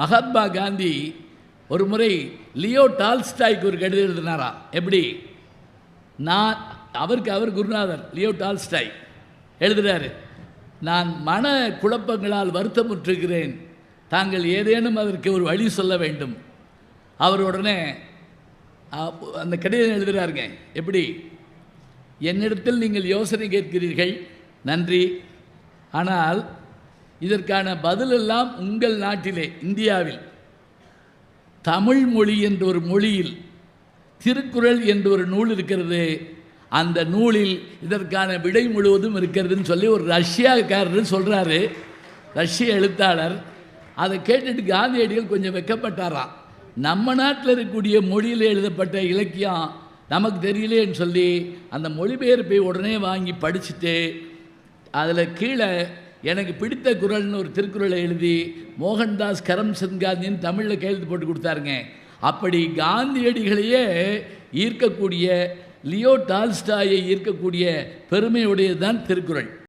மகாத்மா காந்தி ஒரு முறை லியோ டால்ஸ்டாய்க்கு ஒரு கடிதம் எழுதினாரா? எப்படி? நான் அவருக்கு அவர் குருநாதர் லியோ டால்ஸ்டாய். எழுதுகிறாரு நான் மன குழப்பங்களால் வருத்தமுற்றுகிறேன் தாங்கள் ஏதேனும் அதற்கு ஒரு வழி சொல்ல வேண்டும். அவர் உடனே அந்த கடிதம் எழுதுகிறாருங்க எப்படி? என்னிடத்தில் நீங்கள் யோசனை கேட்கிறீர்கள். நன்றி. ஆனால் இதற்கான பதிலெல்லாம் உங்கள் நாட்டிலே இந்தியாவில். தமிழ் மொழி என்ற ஒரு மொழியில் திருக்குறள் என்ற ஒரு நூல் இருக்கிறது. அந்த நூலில் இதற்கான விடை முழுவதும் இருக்கிறதுன்னு சொல்லி ஒரு ரஷ்யாக்காரர் சொல்கிறாரு ரஷ்ய எழுத்தாளர். அதை கேட்டுட்டு காந்தியடிகள் கொஞ்சம் வெக்கப்பட்டாராம் நம்ம நாட்டில் இருக்கக்கூடிய மொழியில் எழுதப்பட்ட இலக்கியம் நமக்கு தெரியலேன்னு சொல்லி அந்த மொழிபெயர்ப்பை உடனே வாங்கி படிச்சுட்டு அதில் கீழே எனக்கு பிடித்த குரல்னு ஒரு திருக்குறளை எழுதி மோகன்தாஸ் கரம்சந்த் காந்தின்னு தமிழில் கையெழுத்து போட்டு கொடுத்தாருங்க. அப்படி காந்தியடிகளையே ஈர்க்கக்கூடிய லியோ டால்ஸ்டாயை ஈர்க்கக்கூடிய பெருமையுடையது தான் திருக்குறள்.